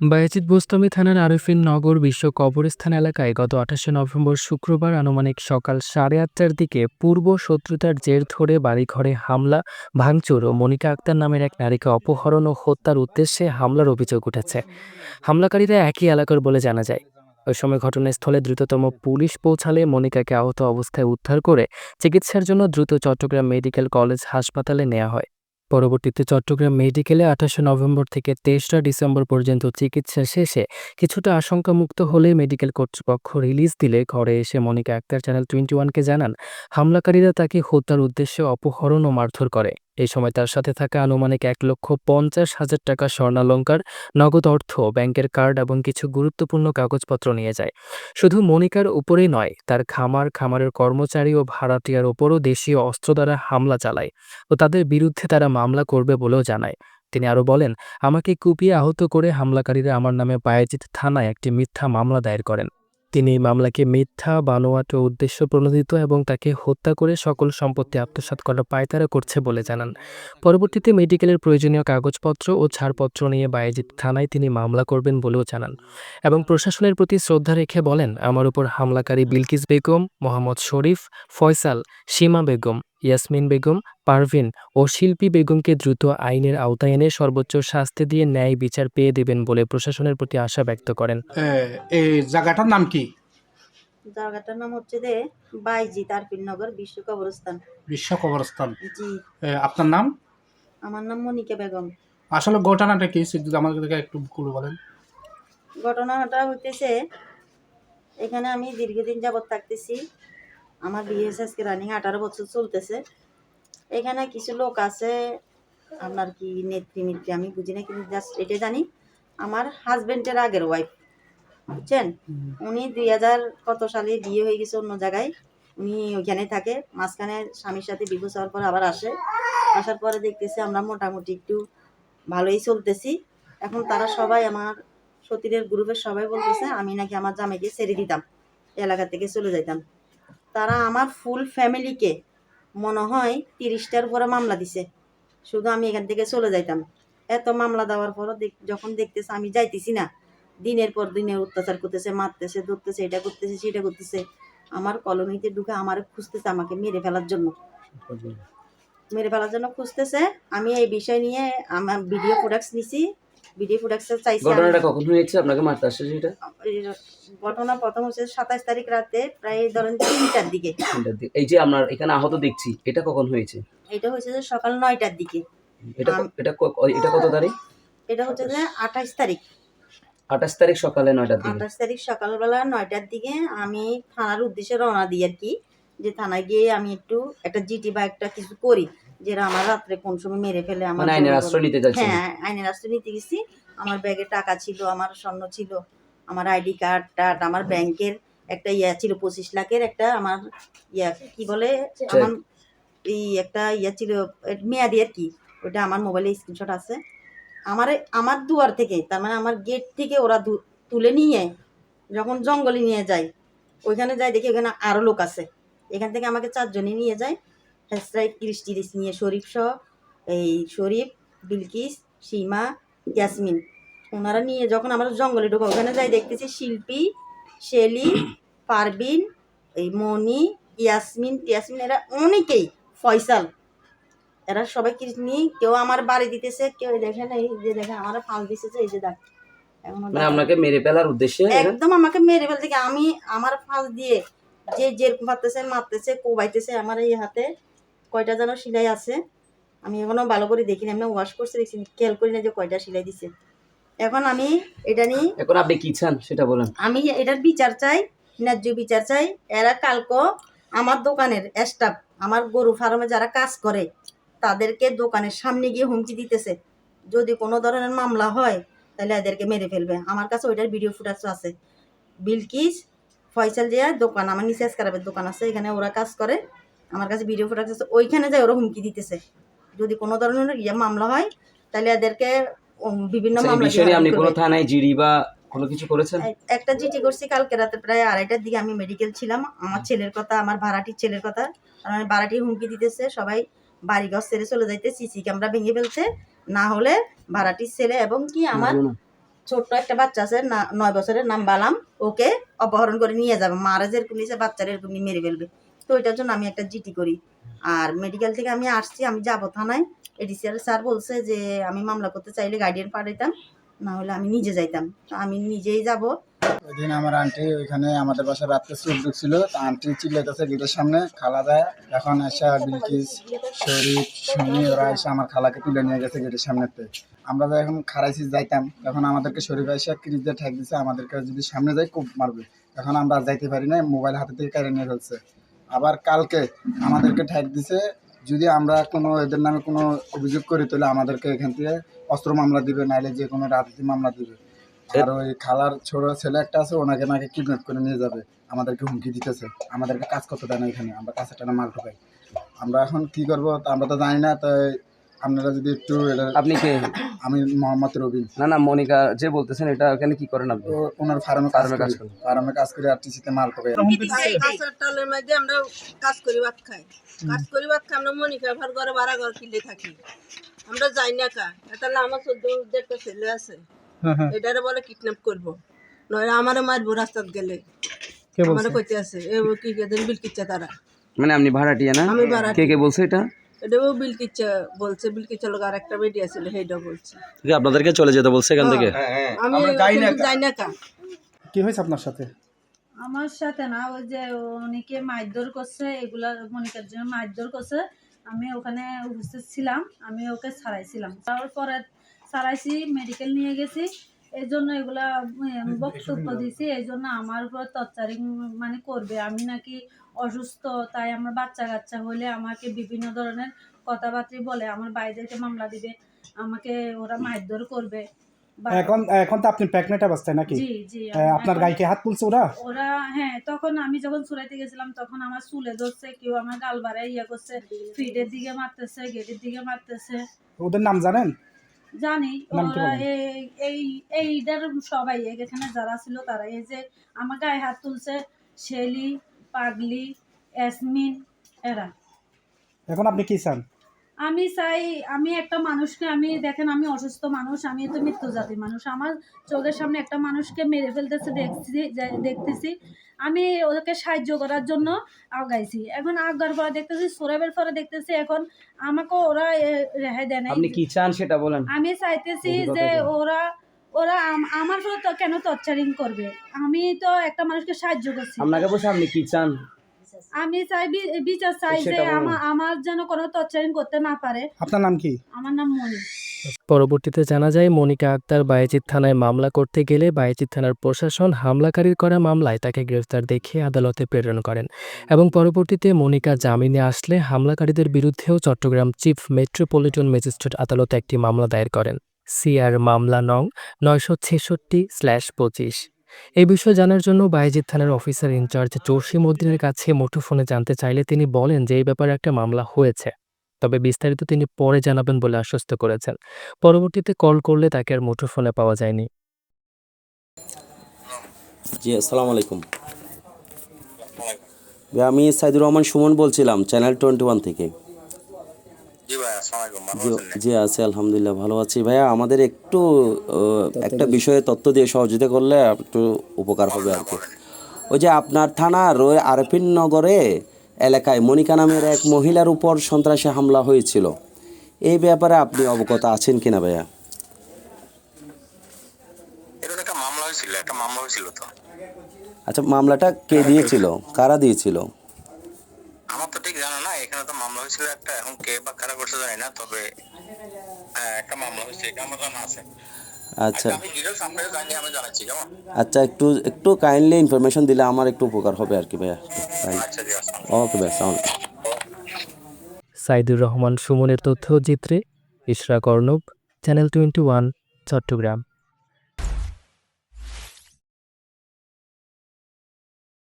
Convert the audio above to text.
বায়েজিদ বোস্তামি থানার আরিফিন নগর বিশ্ব কবরস্থান এলাকায় গত আঠাশে নভেম্বর শুক্রবার আনুমানিক সকাল সাড়ে আটটার দিকে পূর্ব শত্রুতার জের ধরে বাড়িঘরে হামলা, ভাঙচুর ও মনিকা আক্তার নামের এক নারীকে অপহরণ ও হত্যার উদ্দেশ্যে হামলার অভিযোগ উঠেছে। হামলাকারীরা একই এলাকার বলে জানা যায়। ওই সময় ঘটনাস্থলে দ্রুততম পুলিশ পৌঁছালে মনিকাকে আহত অবস্থায় উদ্ধার করে চিকিৎসার জন্য দ্রুত চট্টগ্রাম মেডিকেল কলেজ হাসপাতালে নেওয়া হয়। পরবর্তীতে চট্টগ্রাম মেডিকেলে আঠাশে নভেম্বর থেকে তেসরা ডিসেম্বর পর্যন্ত চিকিৎসা শেষে কিছুটা আশঙ্কামুক্ত হলে মেডিকেল কর্তৃপক্ষ রিলিজ দিলে ঘরে এসে মনিকা আক্তার চ্যানেল টোয়েন্টি ওয়ানকে জানান, হামলাকারীরা তাকে হত্যার উদ্দেশ্যে অপহরণ ও মারধর করে। এই সময় তার সাথে থাকা আনুমানিক এক লক্ষ পঞ্চাশ হাজার টাকা স্বর্ণালঙ্কার, নগদ অর্থ, ব্যাংকের কার্ড এবং কিছু গুরুত্বপূর্ণ কাগজপত্র নিয়ে যায়। শুধু মনিকার উপরেই নয়, তার খামার, খামারের কর্মচারী ও ভাড়াটিয়ার ওপরও দেশীয় অস্ত্র দ্বারা হামলা চালায় ও তাদের বিরুদ্ধে তারা মামলা করবে বলেও জানায়। তিনি আরও বলেন, আমাকে কুপিয়ে আহত করে হামলাকারীরা আমার নামে বায়েজিদ থানায় একটি মিথ্যা মামলা দায়ের করেন। তিনি মামলাকে মিথ্যা, বানোয়াট উদ্দেশ্য প্রণোদিত এবং তাকে হত্যা করে সকল সম্পত্তি আত্মসাত করার পায়তারা করছে বলে জানান। পরবর্তীতে মেডিকেলের প্রয়োজনীয় কাগজপত্র ও ছাড়পত্র নিয়ে বায়েজিৎ থানায় তিনি মামলা করবেন বলেও জানান এবং প্রশাসনের প্রতি শ্রদ্ধা রেখে বলেন, আমার উপর হামলাকারী বিলকিস বেগম, মোহাম্মদ শরীফ, ফয়সাল, সীমা বেগম ইয়াসমিন বেগম পারভিন ও শিল্পী বেগমকে দ্রুত আইনের আওতায় এনে সর্বোচ্চ শাস্তি দিয়ে ন্যায় বিচার পেয়ে দেবেন বলে প্রশাসনের প্রতি আশা ব্যক্ত করেন। এই জায়গাটার নাম কি? জায়গাটার নাম হচ্ছে যে বাইজি তারপিননগর বিশ্ব কবরস্থান। বিশ্ব কবরস্থান। জি। আপনার নাম? আমার নাম মনিকা বেগম। আসলে ঘটনাটা কি? যদি আমাদেরকে একটু খুলে বলেন। ঘটনাটা হইতেছে এখানে আমি দীর্ঘদিন যাবৎ থাকতেছি। আমার হয়েছে আজকে রানিং আঠারো বছর চলতেছে। এখানে কিছু লোক আছে আপনার কি নেত্রী মিত্রী আমি বুঝি না কিন্তু জাস্ট এটা জানি। আমার হাজবেন্ডের আগের ওয়াইফ বুঝছেন? উনি দুই হাজার কত সালে বিয়ে হয়ে গেছে অন্য জায়গায়। উনি ওইখানে থাকে মাঝখানে স্বামীর সাথে ডিভোর্স হওয়ার পর আবার আসে। আসার পরে দেখতেছি আমরা মোটামুটি একটু ভালোই চলতেছি। এখন তারা সবাই আমার সতীরের গ্রুপের সবাই বলতেছে আমি নাকি আমার জামাইকে ছেড়ে দিতাম এলাকা থেকে চলে যাইতাম। তারা আমার ফুল ফ্যামিলিকে মনে হয় তিরিশটার উপরে মামলা দিছে। শুধু আমি এখান থেকে চলে যাইতাম। এত মামলা দেওয়ার পরও যখন দেখতেছে আমি যাইতেছি না দিনের পর দিনের অত্যাচার করতেছে মারতেছে ধরতেছে এটা করতেছে সেটা করতেছে আমার কলোনিতে ঢুকে আমার খুঁজতেছে আমাকে মেরে ফেলার জন্য। মেরে ফেলার জন্য খুঁজতেছে আমি এই বিষয় নিয়ে আমার ভিডিও প্রোডাক্টস নিছি চাইছি ঘটনাটা কখন হয়েছে? আপনাকে মারতে আসছে সেটা? ঘটনা প্রথম হচ্ছে সাতাশ তারিখ রাতে প্রায় ধরেন তিনটার দিকে। এই যে আপনার এখানে আহত দেখছি এটা কখন হয়েছে? এটা হচ্ছে যে সকাল নয়টার দিকে। এটা এটা এটা কত তারিখ? এটা হচ্ছে যে আঠাশ তারিখ। আঠাশ তারিখ সকালে নয়টার দিকে। আঠাশ তারিখ সকালবেলা নয়টার দিকে আমি থানার উদ্দেশ্যে রওনা দিই আর কি যে থানায় গিয়ে আমি একটু একটা জিটি বা একটা কিছু করি। যেটা আমার রাত্রে কোন সময় মেরে ফেলে আমার মানে আইনের আশ্রয় নিতে যাচ্ছেন হ্যাঁ আইনের আশ্রয় নিতে গেছি। আমার ব্যাগে টাকা ছিল আমার স্বর্ণ ছিল আমার আইডি কার্ড টার্ড আমার ব্যাংকের একটা ইয়া ছিল পঁচিশ লাখের একটা আমার ইয়া কি বলে? আমার এই একটা ইয়া ছিল মেয়াদি আর কি ওটা আমার মোবাইলে স্ক্রিনশট আছে। আমার আমার দুয়ার থেকে তার মানে আমার গেট থেকে ওরা তুলে নিয়ে যখন জঙ্গলে নিয়ে যায় ওইখানে যায় দেখি ওখানে আরও লোক আছে। এখান থেকে আমাকে চারজনই নিয়ে যায় হেসরাই তিরিশ তিরিশ নিয়ে শরীফ সহ এই শরীফ বিলকিস সীমা ইয়াসমিন ওনারা নিয়ে যখন আমরা জঙ্গলে ঢোকা ওখানে যাই দেখতেছি শিল্পী শেলি পারবিন এই মনি ইয়াসমিন টিয়াসমিন এরা অনেকেই ফয়সাল। এরা সবাই কি নিয়ে কেউ আমার বাড়ি দিতেছে কেউ দেখে না এই যে দেখে আমার ফাল দিতেছে এই যে দেখ। মানে আপনাকে মেরে ফেলার উদ্দেশ্যে একদম আমাকে মেরে ফেলতে আমি আমার ফাঁস দিয়ে যে যেরকম পারতেছে মারতেছে কোবাইতেছে আমার এই হাতে কয়টা যেন সেলাই আছে। আমি এখনও ভালো করে দেখি না আমি ওয়াশ করতে দেখছি খেয়াল করি না যে কয়টা সেলাই দিছে। এখন আমি এটা নিয়ে এখন আপনি কি চান সেটা বলেন। আমি এটার বিচার চাই ন্যায্য বিচার চাই। এরা কালকে আমার দোকানের স্টাফ আমার গরু ফার্মে যারা কাজ করে তাদেরকে দোকানের সামনে গিয়ে হুমকি দিতেছে। যদি কোনো ধরনের মামলা হয় তাহলে এদেরকে মেরে ফেলবে। আমার কাছে ওইটার ভিডিও ফুটেজ আছে। বিলকিস ফয়সাল জিয়া দোকান আমার নিচে এসকারাবের দোকান আছে এখানে ওরা কাজ করে। আমার কাছে ভিডিও ফুটেজ আছে ওইখানে যায় ওরা হুমকি দিতেছে। যদি কোনো ধরনের ইয়ে মামলা হয় তাহলে এদেরকে বিভিন্ন আচ্ছা, মামলা আপনি কোনো থানায় জিডি বা কোনো কিছু করেছেন? একটা চিঠি করছি কালকে রাতে প্রায় আড়াইটার দিকে আমি মেডিকেল ছিলাম। আমার ছেলের কথা আমার ভাড়াটির ছেলের কথা কারণ আমি ভাড়াটি হুমকি দিতেছে সবাই বাড়িঘর ছেড়ে চলে যাইতে সিসি ক্যামেরা ভেঙে ফেলছে। না হলে ভাড়াটির ছেলে এবং কি আমার ছোট্ট একটা বাচ্চা আছে নয় বছরের নাম বালাম ওকে অপহরণ করে নিয়ে যাবে। মারা যেরকম নিয়েছে বাচ্চারা এরকম মেরে ফেলবে। তো ওইটার জন্য আমি একটা জিটি করি। আর মেডিকেল থেকে আমি আসছি, আমি যাব থানায়। এডিসিআর স্যার বলছে যে, আমি মামলা করতে চাইলে গার্ডিয়ান পাঠাইতাম, না হলে আমি নিজে যাইতাম। তো আমি নিজেই যাব। ওই দিন আমার আন্টি ওইখানে আমাদের বাসায় রাত্রে চোখ ঢুকছিল আন্টি চিল্লাইতেছে গেটের সামনে, খালা দেয় এখন এসে বিলকিস, শরীফ সুমি ওরা এসে আমার খালাকে তুলে নিয়ে গেছে গেটের সামনেতে। আমরা যখন খারাইছি, যাইতাম। তখন আমাদেরকে শরীফ এসে ক্রিজ দিয়ে ঠেক দিছে, আমাদেরকে যদি সামনে যাই খুব মারবে। এখন আমরা আর যাইতে পারি না মোবাইল হাতে থেকে কেড়ে নিয়ে ফেলছে। আবার কালকে আমাদেরকে ঠেক দিছে। যদি আমরা কোনো, এদের নামে কোনো অভিযোগ করি, তাহলে আমাদেরকে এখান থেকে অস্ত্র মামলা দিবে, নাইলে যে কোনো রাজনীতি মামলা দিবে। আর ওই খালার ছোট ছেলে একটা আছে, ওনাকে নাকি কিডন্যাপ করে নিয়ে যাবে। আমাদেরকে হুমকি দিতেছে। আমাদেরকে কাজ করতে দেয় না এখানে, আমরা কাছে টানা মাল ঢোকাই। আমরা এখন কি করব আমরা তো জানি না, তাই আপনারা যদি একটু আপনি কে আমি মোহাম্মদ রবিন। না না মনিকা যে বলতেছেন এটা এখানে কি করেন আপনি? ওনার ফার্মে কাজ ফার্মে কাজ করেন। ফার্মে কাজ করে আর টিসিতে মাল টালের মধ্যে আমরা কাজ করি ভাত খাই। কাজ করি ভাত খাই আমরা মনিকা ভার ঘরে ভাড়া ঘর কিনলে থাকি। আমরা যাই না কা তাহলে আমার চোদ্দ একটা ছেলে আছে। এটারে বলে কিডন্যাপ করব। নয় আমারে মারবো রাস্তাত গেলে। কে আমারে বলছে কইতে আছে এ কি কেদিন বিল কিচ্ছা তারা। মানে আপনি ভাড়াটিয়া না। কে কে বলছে এটা? এটাও বিল কিচ্ছা বলছে লোক আর একটা সেইটা বলছে। কি আপনাদেরকে চলে যেতে বলছে এখান থেকে? আমি কিন্তু যাই না কা কি হয়েছে আপনার সাথে? আমার সাথে না ওই যে অনেকে মারধর করছে এগুলা মনিকার জন্য মারধর করছে। আমি ওখানে উপস্থিত ছিলাম আমি ওকে ছাড়াইছিলাম। তারপরে ছাড়াইছি মেডিকেল নিয়ে গেছি। এই জন্য এগুলা বক্তব্য দিছি এই জন্য আমার উপর টর্চারিং মানে করবে। আমি নাকি অসুস্থ তাই আমার বাচ্চা কাচ্চা হলে আমাকে বিভিন্ন ধরনের কথাবার্তা বলে আমার বাইরেকে মামলা দিবে আমাকে ওরা মারধর করবে। এখন এখন তো আপনি প্রেগনেন্ট অবস্থায় নাকি? জি জি আপনার গাইকে হাত তুলছে ওরা? ওরা হ্যাঁ তখন আমি যখন গেছিলাম তখন আমার চুলে ধরছে কেউ আমার গাল বাড়ায় ইয়ে করছে ফিটের দিকে মারতেছে গেটের দিকে মারতেছে। ওদের নাম জানেন? জানি ওরা এই এই এইটার সবাই এখানে যারা ছিল তারা এই যে আমার গায়ে হাত তুলছে শেলি পাগলি ইয়াসমিন এরা। এখন আপনি কি চান? আমি চাই আমি একটা মানুষকে আমি দেখেন আমি অসুস্থ মানুষ আমি তো মৃত্যু জাতির মানুষ। আমার চোখের সামনে একটা মানুষকে মেরে ফেলতেছে দেখছি দেখতেছি। আমি ওদেরকে সাহায্য করার জন্য আগাইছি। এখন আগার পরে দেখতেছি সোরাবের পরে দেখতেছি এখন আমাকে ওরা রেহাই দেয় নাই। আপনি কি চান সেটা বলেন। আমি চাইতেছি যে ওরা ওরা আমার তো কেন টর্চারিং করবে? আমি তো একটা মানুষকে সাহায্য করছি। আপনাকে বলছে আপনি কি চান? আমি চাই বিচার চাই যে আমার আমার যেন কোনো টর্চারিং করতে না পারে। আপনার নাম কি? আমার নাম মনি পরবর্তীতে জানা যায় মনিকা আক্তার বায়েজিদ থানায় মামলা করতে গেলে বায়েজিদ থানার প্রশাসন হামলাকারীর করা মামলায় তাকে গ্রেফতার দেখিয়ে আদালতে প্রেরণ করেন। এবং পরবর্তীতে মনিকা জামিনে আসলে হামলাকারীদের বিরুদ্ধেও চট্টগ্রাম চিফ মেট্রোপলিটন ম্যাজিস্ট্রেট আদালতে একটি মামলা দায়ের করেন। সিআর মামলা নং নয়শো ছেষট্টি স্ল্যাশ পঁচিশ। এই বিষয়ে জানার জন্য বায়েজিদ থানার অফিসার ইনচার্জ জসিম উদ্দিনের কাছে মুঠোফোনে জানতে চাইলে তিনি বলেন যে এই ব্যাপারে একটা মামলা হয়েছে। তবে বিস্তারিত তিনি পরে জানাবেন বলে আশ্বস্ত করেছেন। পরবর্তীতে কল করলে তাকে আর মুঠোফোনে পাওয়া যায়নি। জি, আসসালামু আলাইকুম। আমি সাইদুর রহমান সুমন বলছিলাম, চ্যানেল টোয়েন্টি ওয়ান থেকে। জি আছি আলহামদুলিল্লাহ ভালো আছি। ভাইয়া আমাদের একটু আহ, একটা বিষয়ে তথ্য দিয়ে সহযোগিতা করলে একটু উপকার হবে আর কি। ওই যে আপনার থানার ওই আরফিন নগরে এলাকায় মনিকা নামের এক মহিলার উপর সন্ত্রাসী হামলা হয়েছিল। এই ব্যাপারে আপনি অবগত আছেন কিনা ভাইয়া? মামলা একটা মামলা হয়েছিল তো। আচ্ছা মামলাটা কে দিয়েছিল? কারা দিয়েছিল? মামলা হয়েছিল একটা এখন কে বা কারা করছে জানি না তবে হ্যাঁ, একটা মামলা হয়েছে এটা আমার জানা আছে। আচ্ছা। কেমন? আচ্ছা একটু একটু কাইন্ডলি ইনফরমেশন দিলে আমার একটু উপকার হবে আর কি ভাইয়া। আচ্ছা ওকে ভাই আসসালামু সাইদুর রহমান সুমনের তথ্যচিত্রে Ishrak Arnab channel twenty one Chattogram.